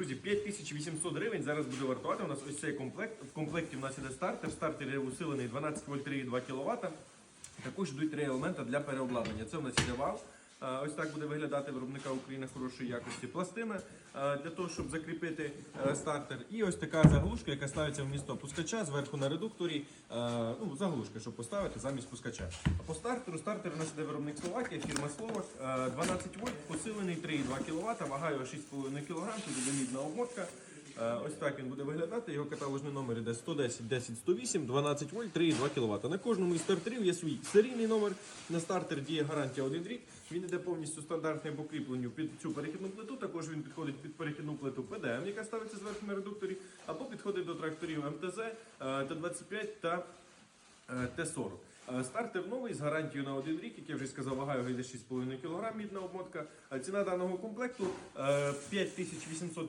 Друзі, 5800 гривень зараз буде вартувати. У нас ось цей комплект. В комплекті у нас іде стартер. Стартер є усилений 12 вольт 3,2 кВт. Також йдуть три елемента для переобладнання. Це у нас іде вал. Ось так буде виглядати виробника України хорошої якості пластина для того, щоб закріпити е, стартер. І ось така заглушка, яка ставиться в місто пускача зверху на редукторі. Ну, заглушка, щоб поставити замість пускача. А по стартеру стартер у нас іде виробник Словакія, фірма Словак. Е, 12 вольт, посилений 3,2 кВт, вага його 6,5 кг, тут буде мідна обмотка. Е, Ось так він буде виглядати. Його каталожний номер іде 110 10 108, 12 вольт, 3,2 кВт. На кожному із стартерів є свій серійний номер. На стартер діє гарантія 1 рік. Він іде повністю стандартний по кріпленню під цю перехідну плиту. Також він підходить під перехідну плиту ПДМ, яка ставиться зверху на редукторі, або підходить до тракторів МТЗ, е, Т-25 та е, Т-40. Е, Стартер новий з гарантією на один рік, як я вже сказав, вага його йде 6,5 кг, мідна обмотка. Ціна даного комплекту е, 5800